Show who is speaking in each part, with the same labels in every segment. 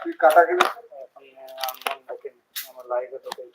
Speaker 1: তুই কাটা
Speaker 2: এখন আমার লাইভে ঢোকেই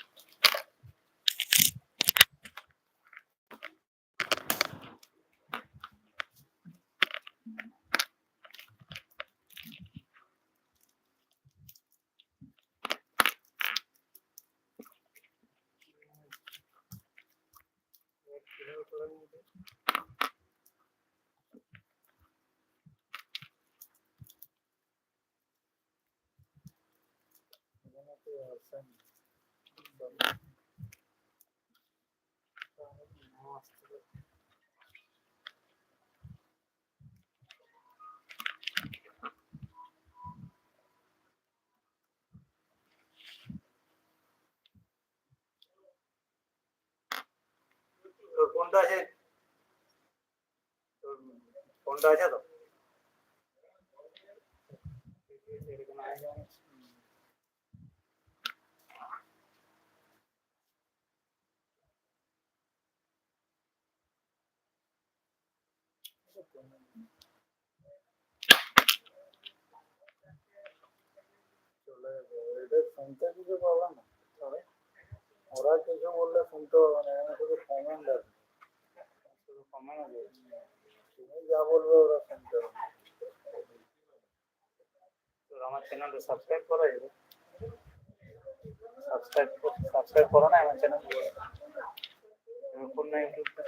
Speaker 2: তোর ফোনটা আছে? ফোনটা আছে তো?
Speaker 1: শুনতে কিছু পাবো না। ওরা কিছু বললে শুনতে হবে না এখানে শুধু কমেন্ট আছে তুমি যা বলবে ওরা শুনতে হবে
Speaker 2: আমার চ্যানেলটা সাবস্ক্রাইব করা যাবে সাবস্ক্রাইব সাবস্ক্রাইব করো না আমার চ্যানেল। তুমি কোন না ইউটিউবটা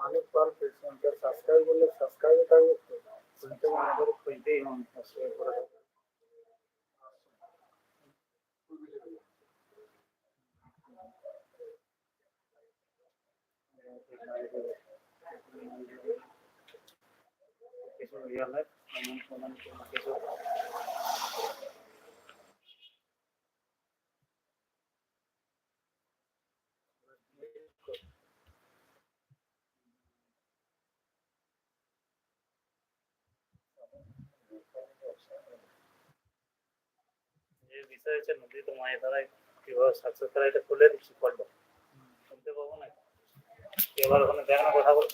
Speaker 1: মালিক পাল পেছনটা সাবস্ক্রাইব করলে সাবস্ক্রাইবে থাকবে তো শুনতে মনে করে
Speaker 2: খুঁজতেই হবে সাবস্ক্রাইব করে দেবো কিছু রিয়েল লাইফ এমন সমান বিষয় নদী তো মায়ের দ্বারাই কীভাবে সাকসেস করা এটা খুলে দিচ্ছি পড়ল শুনতে পাবো না? এবার ওখানে দেখ না, কথা বল।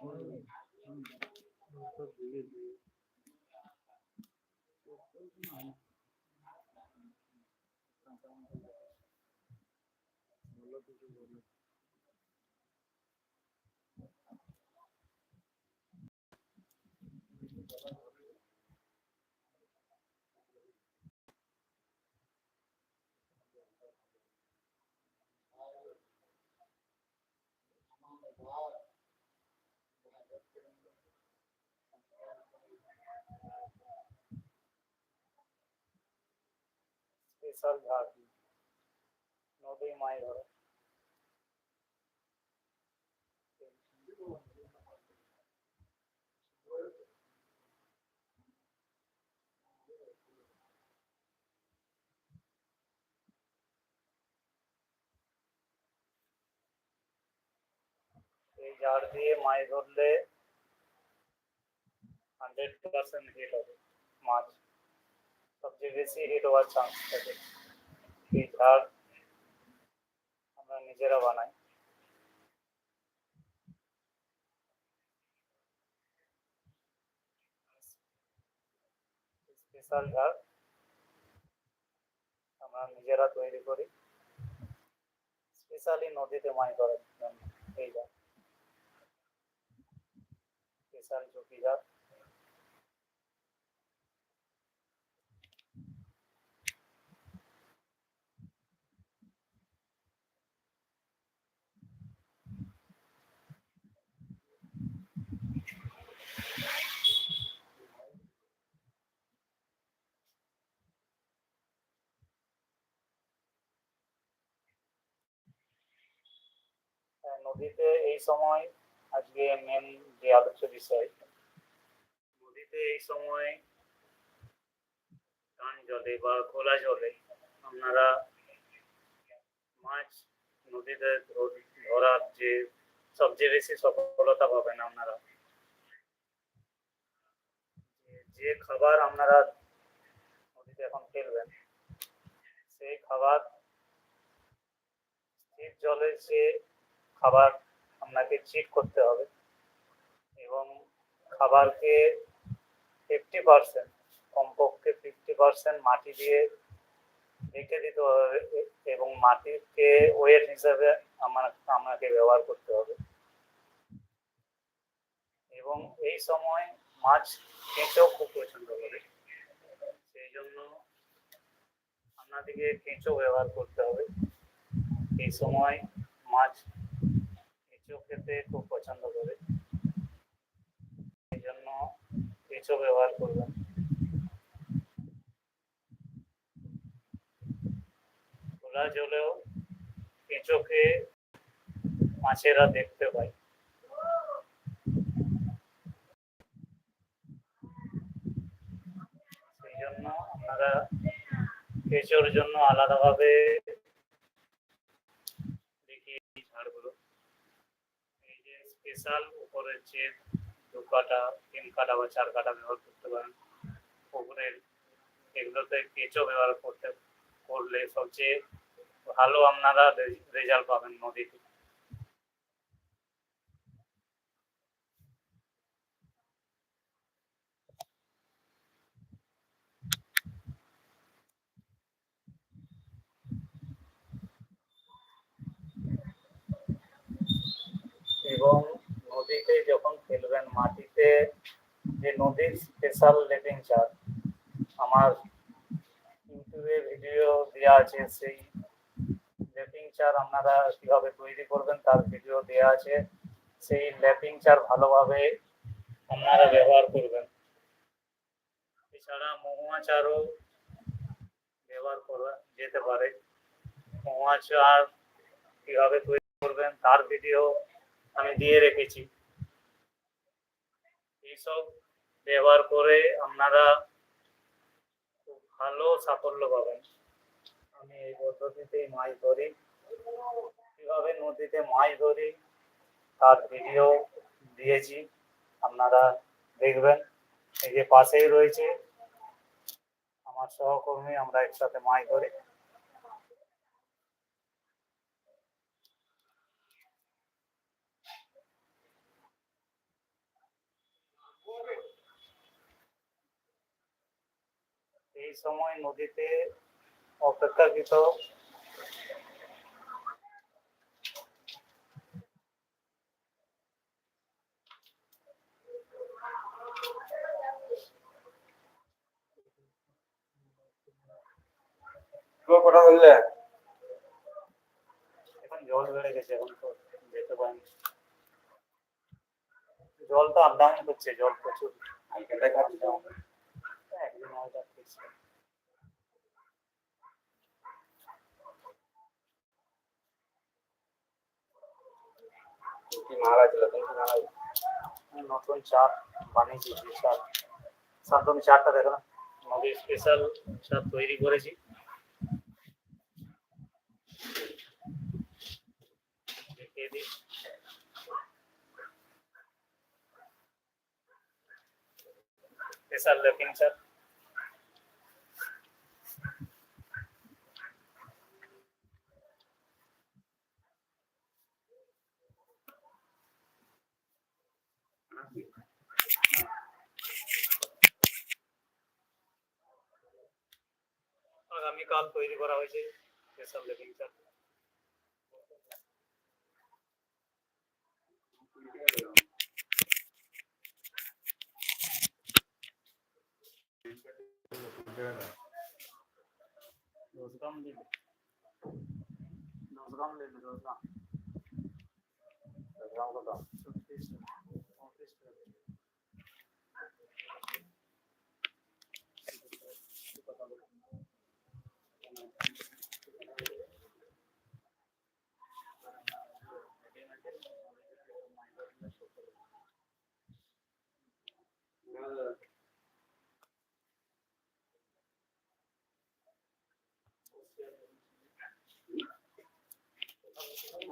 Speaker 2: স্পেশাল ঝাড় নদী মায়ের ঘরে এই ঝাড় দিয়ে মাছ ধরলে হান্ড্রেড পার্সেন্ট হিট হবে মাছ সবচেয়ে বেশি হিট হওয়ার চান্স থাকে। এই ঝাড় আমরা নিজেরা বানাই। স্পেশাল ঝাড় আমরা নিজেরা তৈরি করি। স্পেশালি নদীতে মাছ ধরার জন্য এই ঝাড় স্পেশাল ঝুঁকি ঝাড় নদীতে এই সময় আজকে মেন যে আলোচ্য বিষয়, নদীতে এই সময় টান জলে বা খোলা জলে আপনারা মাছ নদীতে ধরার যে সবচেয়ে বেশি সফলতা পাবেন আপনারা। যে খাবার আপনারা নদীতে এখন ফেলবেন, সেই খাবার স্থির জলে সে খাবার আপনাকে চিট করতে হবে এবং খাবারকে ফিফটি পার্সেন্ট কমপক্ষে ফিফটি পার্সেন্ট মাটি দিয়ে রেখে দিতে হবে এবং মাটিকে ওয়েট হিসাবে আমার, আপনাকে ব্যবহার করতে হবে। এবং এই সময় মাছ কেঁচো খুব পছন্দ করে। সেই জন্য আপনাদেরকে কেঁচো ব্যবহার করতে হবে। এই সময় মাছ কেঁচো খেতে খুব পছন্দ করে। এই জন্য কেঁচো ব্যবহার করবেন খোলা জলেও কেঁচোকে মাছেরা দেখতে পায়। সেই জন্য আপনারা কেঁচোর জন্য আলাদাভাবে দেখি এই ঝাড়গুলো এই যে স্পেশাল উপরের যে দু কাটা তিন কাটা বা চার কাটা ব্যবহার করতে পারেন। উপরের এগুলোতে কেঁচো ব্যবহার করতে, করলে সবচেয়ে ভালো আপনারা রেজাল্ট পাবেন নদীতে এবং নদীতে যখন ফেলবেন মাটিতে যে নদীর স্পেশাল লেপিং চার আমার ইউটিউবে ভিডিও দেওয়া আছে সেই ল্যাপিং চার আপনারা কীভাবে তৈরি করবেন তার ভিডিও দেওয়া আছে। সেই ল্যাপিং চার ভালোভাবে আপনারা ব্যবহার করবেন। এছাড়া মহুয়া চারও ব্যবহার করা যেতে পারে। মহুয়া চার কীভাবে তৈরি করবেন তার ভিডিও আমি দিয়ে রেখেছি। এইসব ব্যবহার করে আপনারা খুব ভালো সাফল্য পাবেন। আমি এই পদ্ধতিতেই মাছ ধরি। কীভাবে নদীতে মাছ ধরি তার ভিডিও দিয়েছি, আপনারা দেখবেন। এই যে পাশেই রয়েছে আমার সহকর্মী, আমরা একসাথে মাছ ধরি। এই সময় নদীতে অপেক্ষাকৃত। এখন জল বেড়ে গেছে এখন তো যেতে পারেনি জল তো ডাউন করছে জল প্রচুর।
Speaker 3: আইটেমটা খাচ্ছি তো
Speaker 2: একদিন হয়তো ঠিক ছিল।
Speaker 3: কি মারা ছিল তুমি কি মারা
Speaker 2: আমি নতুন চাট বানিয়েছি স্পেশাল স্যার তুমি চাটটা দেখো না নদীর স্পেশাল চাট তৈরি করেছি দেখিয়ে দিই স্পেশাল লেপিং চাট আগামীকাল তৈরি করা হয়েছে special levying charge Thank you.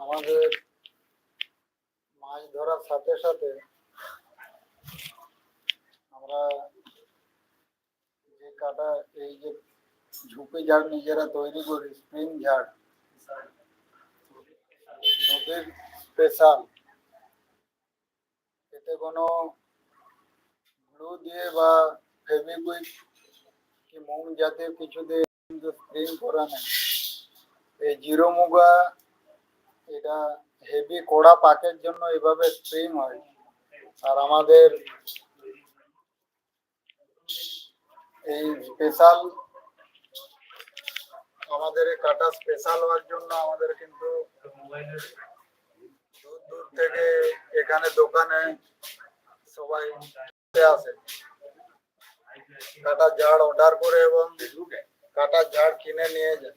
Speaker 1: আমাদের মাছ ধরার সাথে সাথে আমরা যে কাটা, এই যে ঝুপি ঝাড় নিজেরা তৈরি করি, স্প্রিং ঝাড়, নদীর স্পেশাল, এতে কোনো গ্লু দিয়ে বা ফেভিকুইক কি মোম জাতীয় কিছু দিয়ে কিন্তু স্প্রিং করা নেই। এই জিরো মুগা, এটা হেভি কোড়া পাকের জন্য এভাবে স্প্রিং হয়। আর আমাদের এই স্পেশাল আমাদের কাটা স্পেশাল হওয়ার জন্য আমাদের কিন্তু দূর দূর থেকে এখানে দোকানে সবাই নিতে আসে কাটা ঝাড় অর্ডার করে এবং কাটা ঝাড় কিনে নিয়ে যায়।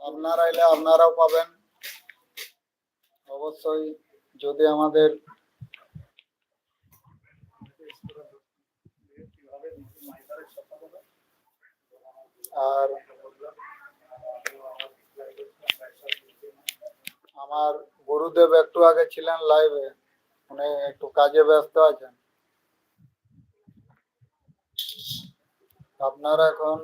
Speaker 1: আপনারা এলে আপনারাও পাবেন। অবশ্যই যদি আমাদের আর আমার গুরুদেব একটু আগে ছিলেন লাইভে উনি একটু কাজে ব্যস্ত আছেন। আপনারা এখন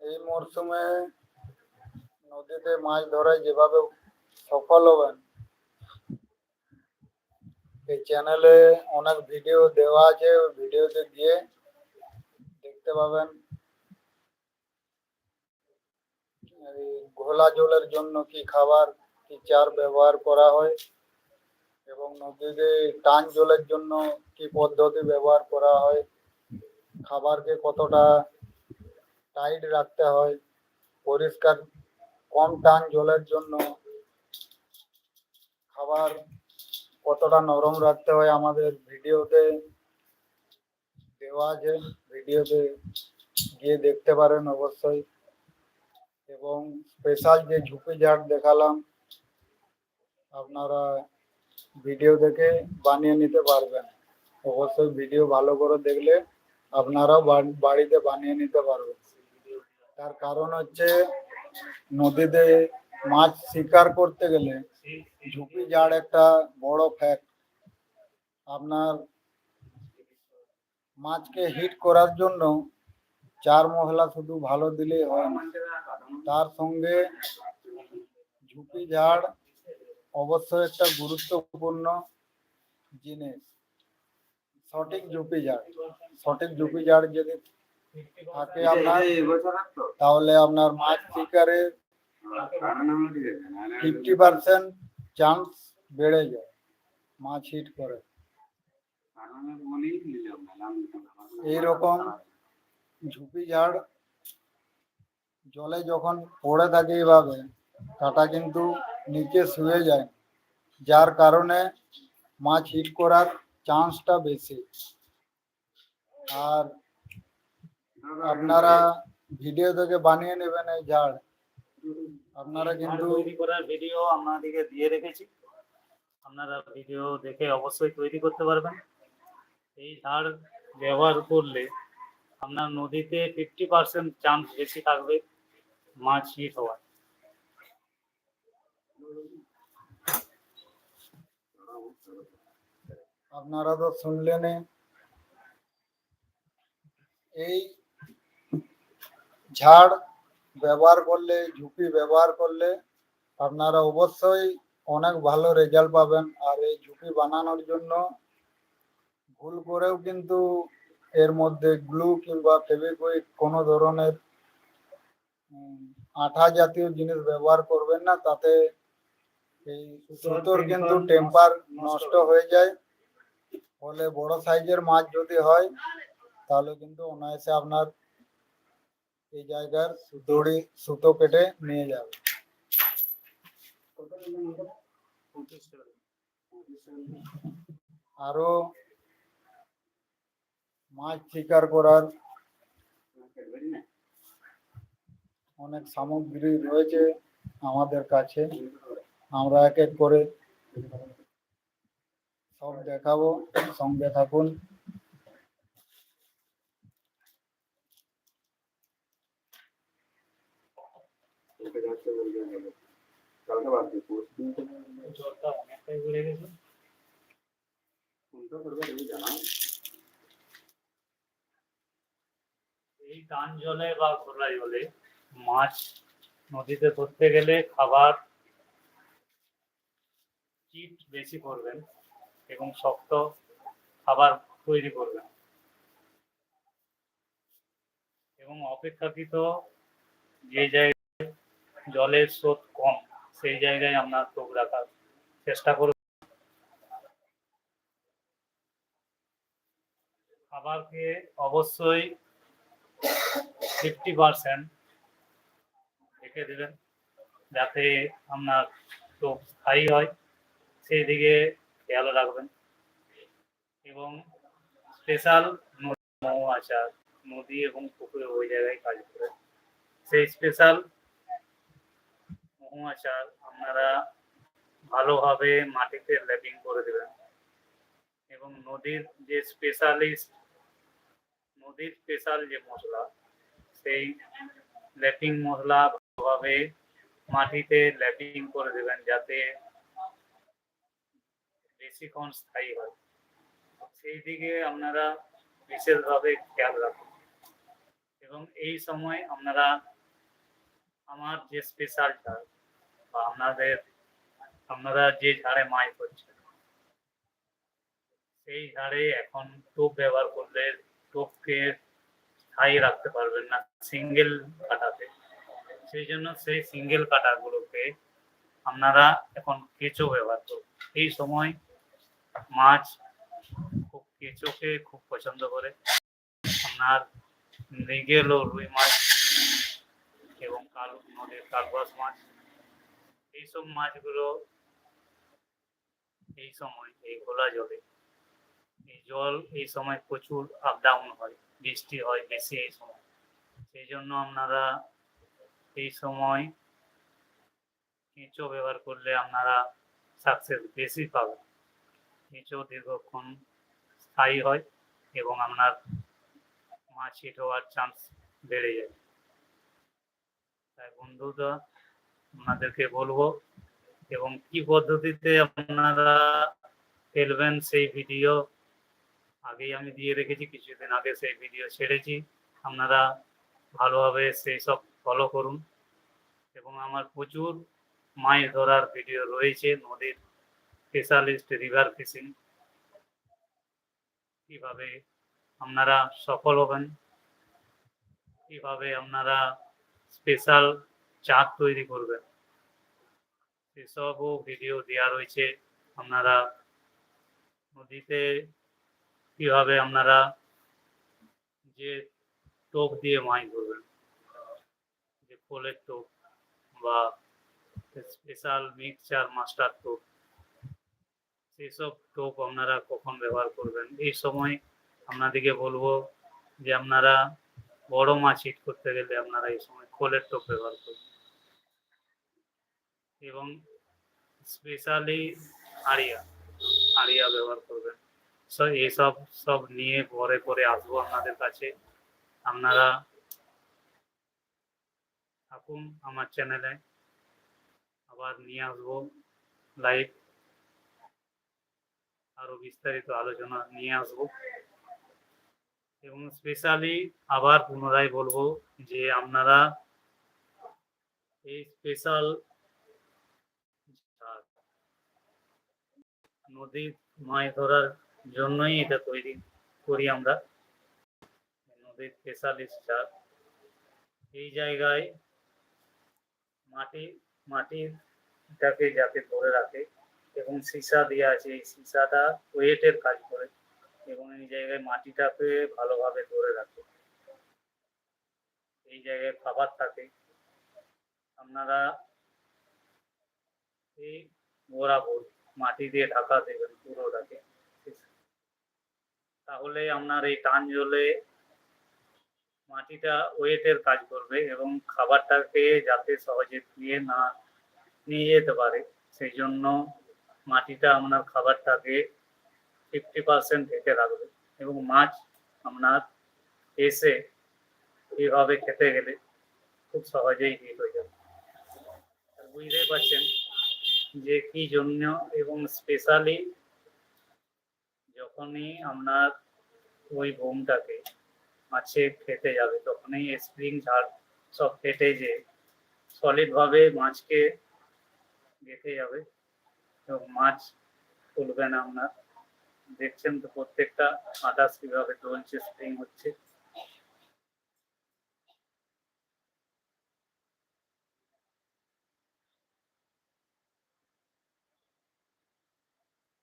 Speaker 1: এই মরশুমে নদীতে মাছ ধরায় যেভাবে সফল হবেন, এই চ্যানেলে অনেক ভিডিও দেওয়া আছে ভিডিওতে গিয়ে দেখতে পাবেন। ঘোলা জলের জন্য কি খাবার কি চার ব্যবহার করা হয় এবং নদীতে টান জলের জন্য কি পদ্ধতি ব্যবহার করা হয়, খাবারকে কতটা টাইট রাখতে হয়, পরিষ্কার কম টান জলের জন্য খাবার কতটা নরম রাখতে হয় আমাদের ভিডিওতে দেওয়া আছে, ভিডিওতে গিয়ে দেখতে পারেন অবশ্যই এবং স্পেশাল যে ঝুপি ঝাড় দেখালাম আপনারা ভিডিও দেখে বানিয়ে নিতে পারবেন। অবশ্যই ভিডিও ভালো করে দেখলে আপনারাও বাড়িতে বানিয়ে নিতে পারবেন। তার কারণ হচ্ছে নদীতে মাছ শিকার করতে গেলে ঝুপি ঝাড় একটা বড় ফ্যাক্ট আপনার মাছকে হিট করার জন্য চার মশলা শুধু ভালো দিলেই হয় না। তার সঙ্গে ঝুপি ঝাড় অবশ্যই একটা গুরুত্বপূর্ণ জিনিস। সঠিক ঝুপি ঝাড়। সঠিক ঝুপি ঝাড় যদি থাকে আপনার তাহলে আপনার মাছ শিকারের ফিফটি পার্সেন্ট চান্স বেড়ে যায় মাছ হিট করে। এইরকম ঝুপি ঝাড় জলে যখন পড়ে থাকে এইভাবে কাটা কিন্তু নিচে শুয়ে যায় যার কারণে মাছ হিট করার চান্সটা বেশি। আর আপনারা ভিডিও থেকে বানিয়ে নেবেন এই ঝাড়। আপনারা কিন্তু
Speaker 2: তৈরি করার ভিডিও আপনাদেরকে দিয়ে রেখেছি। আপনারা ভিডিও দেখে অবশ্যই তৈরি করতে পারবেন। এই ঝাড় ব্যবহার করলে আপনার নদীতে ফিফটি পার্সেন্ট চান্স বেশি থাকবে মাছ হিট হওয়ার।
Speaker 1: আপনারা তো শুনলেন এই ঝাড় ব্যবহার করলে, ঝুপি ব্যবহার করলে আপনারা অবশ্যই অনেক ভালো রেজাল্ট পাবেন। আর এই ঝুপি বানানোর জন্য ভুল করেও কিন্তু এর মধ্যে গ্লু কিংবা ফেভিকুইক কোনো ধরনের আঠা জাতীয় জিনিস ব্যবহার করবেন না। তাতে এই সুতোর কিন্তু টেম্পার নষ্ট হয়ে যায়। ফলে বড় সাইজের মাছ যদি হয় তাহলে কিন্তু অনায়াসে আপনার এই জায়গার দড়ি সুতো কেটে নিয়ে যাবে। আরও মাছ শিকার করার অনেক সামগ্রী রয়েছে আমাদের কাছে। আমরা এক এক করে সব দেখাবো, সঙ্গে থাকুন।
Speaker 2: এই টান জলে বা খোলা জলে মাছ নদীতে ধরতে গেলে খাবার চিট বেশি করবেন এবং শক্ত খাবার তৈরি করবেন। এবং অপেক্ষাকৃত যে জায়গায় জলের স্রোত কম, সেই জায়গায় আপনার টোপ রাখার চেষ্টা করবেন খাবারকে অবশ্যই ফিফটি পার্সেন্ট রেখে দেবেন, যাতে আপনার টোপ স্থায়ী হয়। সেই দিকে খেয়াল রাখবেন। এবং স্পেশাল মৌ আচার নদী এবং পুকুরে ওই জায়গায় কাজ করে। সেই স্পেশাল মৌ আচার আপনারা ভালোভাবে মাটিতে ল্যাপিং করে দেবেন। এবং নদীর যে স্পেশালিস্ট নদীর স্পেশাল যে মশলা, সেই ল্যাপিং মশলা ভালোভাবে মাটিতে ল্যাপিং করে দেবেন যাতে বেশিক্ষণ স্থায়ী হয়। সেই দিকে আপনারা বিশেষভাবে খেয়াল রাখুন। এবং এই সময় আপনারা আমার যে স্পেশাল ঝাড় বা আপনাদের, আপনারা যে ঝাড়ে মাছ করছেন, সেই ঝাড়ে এখন টোপ ব্যবহার করলে টোপকে স্থায়ী রাখতে পারবেন না সিঙ্গেল কাটাতে। সেই জন্য সেই সিঙ্গেল কাটাগুলোকে আপনারা এখন কেঁচো ব্যবহার করুন। এই সময় মাছ খুব কেঁচোকে খুব পছন্দ করে। আপনার মৃগেল ও রুই মাছ এবং কালো নদীর কালবাস মাছ, এইসব মাছগুলো এই সময় এই ঘোলা জলে। এই জল এই সময় প্রচুর আপ ডাউন হয়, বৃষ্টি হয় বেশি এই সময়। সেই জন্য আপনারা এই সময় কেঁচো ব্যবহার করলে আপনারা সাকসেস বেশি পাবেন। কেঁচো দীর্ঘক্ষণ স্থায়ী হয় এবং আপনার মাছ হিট হওয়ার চান্স বেড়ে যায়। তাই বন্ধুরা, আপনাদেরকে বলব এবং কি পদ্ধতিতে আপনারা ফেলবেন সেই ভিডিও আগেই আমি দিয়ে রেখেছি, কিছুদিন আগে সেই ভিডিও ছেড়েছি। আপনারা ভালোভাবে সেই সব ফলো করুন এবং আমার প্রচুর মাছ ধরার ভিডিও রয়েছে নদীর স্পেশালিস্ট রিভার ফিশিং কীভাবে আপনারা সফল হবেন? কীভাবে আপনারা স্পেশাল চাক তৈরি করবেন? সেসবও ভিডিও দেওয়া রয়েছে। আপনারা নদীতে কীভাবে আপনারা যে টোপ দিয়ে মাছ ধরবেন, যে কোলের টোপ বা স্পেশাল মিক্সচার মাস্টার টোপ সেসব টোপ আপনারা কখন ব্যবহার করবেন? এই সময় আপনাদেরকে বলব যে আপনারা বড় মাছ হিট করতে গেলে আপনারা এই সময় খোলের টোপ ব্যবহার করবেন এবং স্পেশালি আড়িয়া আড়িয়া ব্যবহার করবেন। সো এইসব সব নিয়ে পরে পরে আসব আপনাদের কাছে। আপনারা থাকুন আমার চ্যানেলে আবার নিয়ে আসব। লাইভ আরও বিস্তারিত আলোচনা নিয়ে আসব। এবং স্পেশালি আবার পুনরায় বলব যে আপনারা এই স্পেশাল নদীর মাছ ধরার জন্যই এটা তৈরি করি আমরা। নদীর স্পেশালিস্ট চার এই জায়গায় মাটি, মাটিটাকে যাতে ধরে রাখে। এবং সীসা দেওয়া আছে এই সীসাটা ওয়েটের কাজ করে এবং এই জায়গায় মাটিটাকে ভালোভাবে ধরে রাখে। এই জায়গায় খাবার থাকে। আপনারা এই বরাবর মাটি দিয়ে ঢাকা দেবেন পুরোটাকে। তাহলে আপনার এই টান জলে মাটিটা ওয়েটের কাজ করবে এবং খাবারটাকে যাতে সহজে ধুয়ে না, নিয়ে যেতে পারে, সেই জন্য মাটিটা আপনার খাবারটাকে ফিফটি পার্সেন্ট ঢেকে রাখবে এবং মাছ আপনার এসে এইভাবে খেতে গেলে খুব সহজেই হিট হয়ে যাবে। বুঝতেই পারছেন যে কি জন্য এবং স্পেশালি যখনই আপনার ওই বোমটাকে মাছে খেতে যাবে, তখনই স্প্রিং ঝাড় সব ফেটে যে সলিডভাবে মাছকে গেঁথে যাবে। মাছ তুলবে না আপনার দেখছেন তো প্রত্যেকটা আদার্স কীভাবে চলছে স্প্রিং হচ্ছে।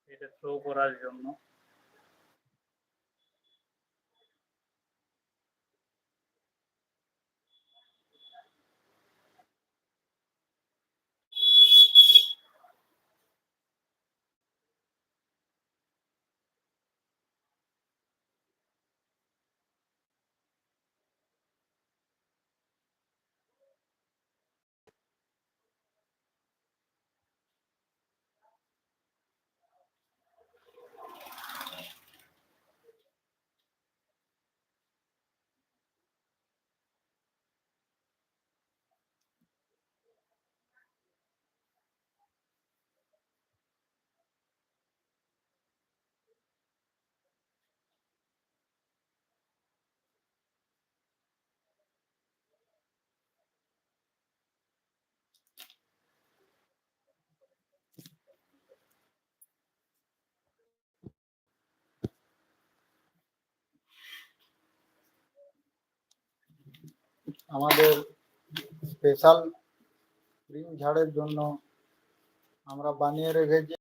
Speaker 2: এটা থ্রো করার জন্য।
Speaker 1: আমাদের স্পেশাল ক্রিম ঝাড়ের জন্য আমরা বানিয়ে রেখেছি।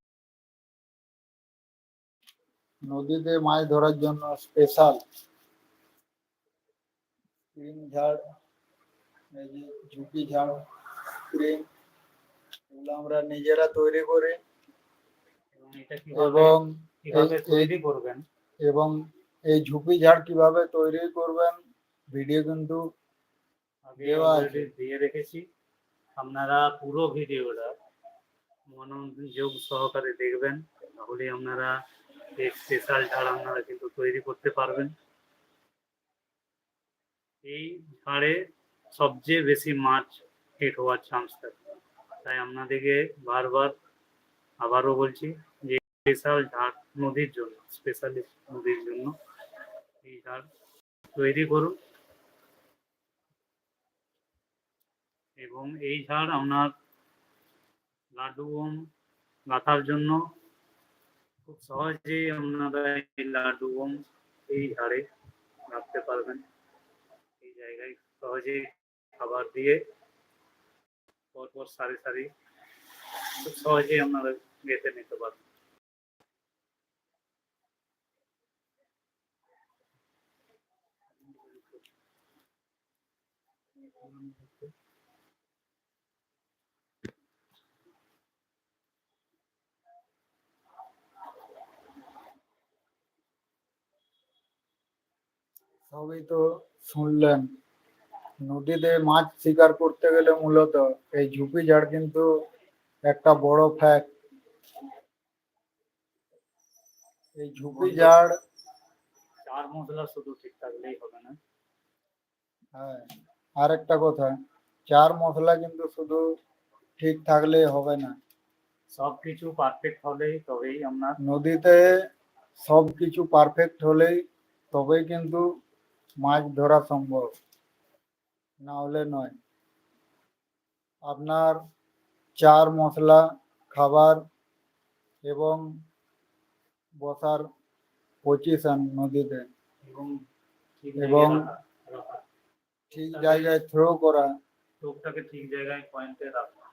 Speaker 1: নদীতে মাছ ধরার জন্য স্পেশাল স্প্রিং ঝাড় এই যে ঝুঁকি ঝাড় স্প্রিং এগুলো আমরা নিজেরা তৈরি করি।
Speaker 2: এবং তৈরি করবেন?
Speaker 1: এবং এই ঝুঁকি ঝাড় কীভাবে তৈরি করবেন ভিডিও কিন্তু
Speaker 2: already দিয়ে রেখেছি। আপনারা পুরো ভিডিওটা মনোযোগ সহকারে দেখবেন, তাহলে আপনারা এই স্পেশাল ঝাড় আপনারা কিন্তু তৈরি করতে পারবেন। এই ঝাড়ে সবচেয়ে বেশি মাছ হিট হওয়ার চান্স থাকে। তাই আপনাদেরকে বারবার আবারও বলছি যে স্পেশাল ঝাড় নদীর জন্য স্পেশালি নদীর জন্য এই ঝাড় তৈরি করুন। এবং এই ঝাড় আপনার লাড্ডু বোম গাঁথার জন্য খুব সহজেই আপনারা এই লাড্ডু বোম এই ঝাড়ে রাখতে পারবেন। এই জায়গায় সহজেই খাবার দিয়ে পরপর সারি সারি খুব সহজেই আপনারা গেঁথে নিতে পারবেন।
Speaker 1: সবই তো শুনলেন। নদীতে মাছ শিকার করতে গেলে মূলত এই ঝুপি ঝাড় কিন্তু একটা বড় ফ্যাক্ট এই ঝুপি ঝাড়
Speaker 2: চার মশলা শুধু ঠিক থাকলেই হবে না।
Speaker 1: হ্যাঁ আর একটা কথা চার মশলা কিন্তু শুধু ঠিক থাকলে হবে না।
Speaker 2: সবকিছু পারফেক্ট হলেই তবেই আপনার
Speaker 1: নদীতে সব কিছু পারফেক্ট হলেই তবেই কিন্তু মাছ ধরা সম্ভব। না হলে নয়। আপনার চার মশলা খাবার এবং বসার পজিশন নদীতে
Speaker 2: এবং ঠিক
Speaker 1: এবং
Speaker 2: জায়গায়
Speaker 1: থ্রো করা।
Speaker 2: টোপটাকে ঠিক জায়গায় পয়েন্টে রাখা।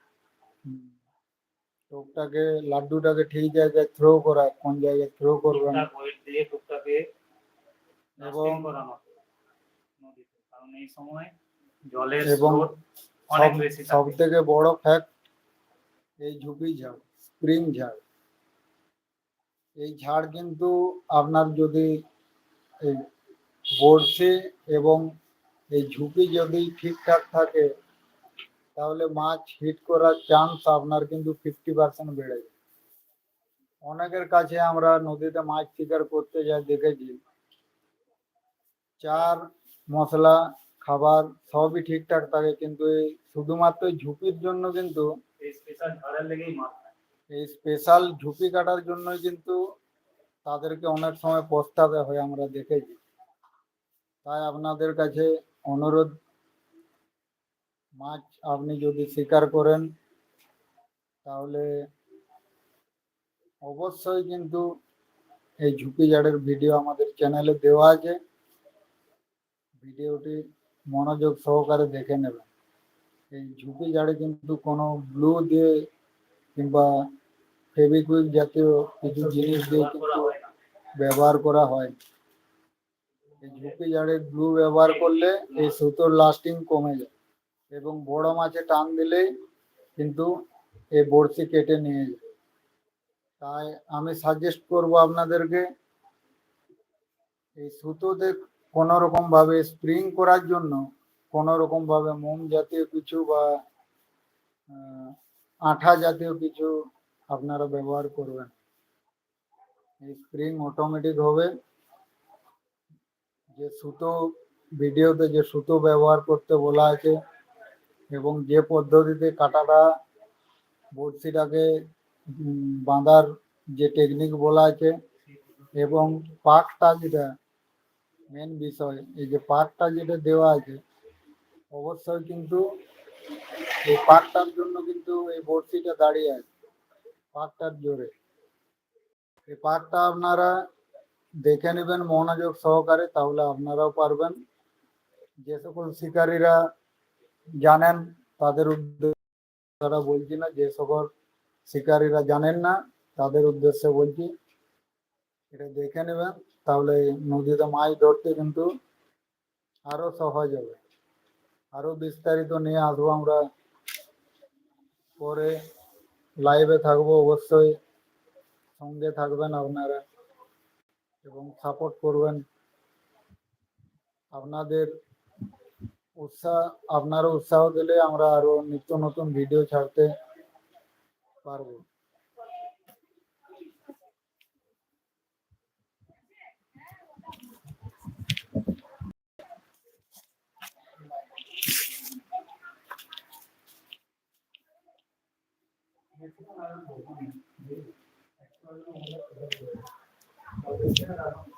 Speaker 1: টোপটাকে লাড্ডুটাকে ঠিক জায়গায় থ্রো করা কোন জায়গায় থ্রো করবেন।
Speaker 2: ওয়েট দিয়ে
Speaker 1: এবং
Speaker 2: এবং করানো নদীতে কারণ এই সময় জলের
Speaker 1: এবং
Speaker 2: অনেক বেশি
Speaker 1: সব
Speaker 2: থাকে।
Speaker 1: থেকে বড় ফ্যাক্ট এই ঝুপি ঝাড় স্প্রিং ঝাড়। এই ঝাড় কিন্তু আপনার যদি এই বড়শি এবং এই ঝুঁকি যদি ঠিকঠাক থাকে তাহলে মাছ হিট করার চান্স আপনার কিন্তু ফিফটি পার্সেন্ট বেড়ে যায়। অনেকের কাছে আমরা নদীতে মাছ শিকার করতে যাই দেখেছি। চার মশলা খাবার সবই ঠিকঠাক থাকে কিন্তু এই শুধুমাত্র ঝুঁকির জন্য কিন্তু
Speaker 2: এই স্পেশাল
Speaker 1: ঝুঁকি কাটার জন্যই কিন্তু তাদেরকে অনেক সময় পস্তাতে হয় আমরা দেখেছি। তাই আপনাদের কাছে অনুরোধ মাছ আপনি যদি শিকার করেন তাহলে অবশ্যই কিন্তু এই ঝুঁকি জাড়ের ভিডিও আমাদের চ্যানেলে দেওয়া আছে। ভিডিওটি মনোযোগ সহকারে দেখে নেবেন। এই ঝুঁকি জাড়ে কিন্তু কোনো ব্লু দিয়ে কিংবা ফেবিকুইক জাতীয় কিছু জিনিস দিয়ে কিন্তু ব্যবহার করা হয়। এই ঝুঁকি জাড়ে গ্লু ব্যবহার করলে এই সুতোর লাস্টিং কমে যায় এবং বড় মাছে টান দিলেই কিন্তু এই বড়শি কেটে নিয়ে যায়। তাই আমি সাজেস্ট করব আপনাদেরকে এই সুতোতে কোনো রকম ভাবে স্প্রিং করার জন্য কোনো রকম ভাবে মোম জাতীয় কিছু বা আঠা জাতীয় কিছু আপনারা ব্যবহার করবেন। স্প্রিং অটোমেটিক হবে। যে সুতো, ভিডিওতে যে সুতো ব্যবহার করতে বলা আছে এবং যে পদ্ধতিতে কাটাটা, বড়শিটাকে বাঁধার যে টেকনিক বলা আছে এবং পাকটা যেটা মেন বিষয়, এই যে পাকটা যেটা দেওয়া আছে, অবশ্যই কিন্তু এই পাকটার জন্য কিন্তু এই বড়শিটা দাঁড়িয়ে আছে পাকটার জোরে। এই পাকটা আপনারা দেখে নেবেন মনোযোগ সহকারে, তাহলে আপনারাও পারবেন। যে সকল শিকারীরা জানেন, তাদের উদ্দেশ্যে তারা বলছি না, যে সকল শিকারীরা জানেন না, তাদের উদ্দেশ্যে বলছি, এটা দেখে নেবেন। তাহলে নদীতে মাছ ধরতে কিন্তু আরও সহজ হবে। আরও বিস্তারিত নিয়ে আসব আমরা। পরে লাইভে থাকব অবশ্যই। সঙ্গে থাকবেন আপনারা এবং সাপোর্ট করবেন। আপনাদের উৎসাহ আপনারা উৎসাহ দিলে আমরা আরও নিত্য নতুন ভিডিও ছাড়তে পারব।
Speaker 2: Thank you.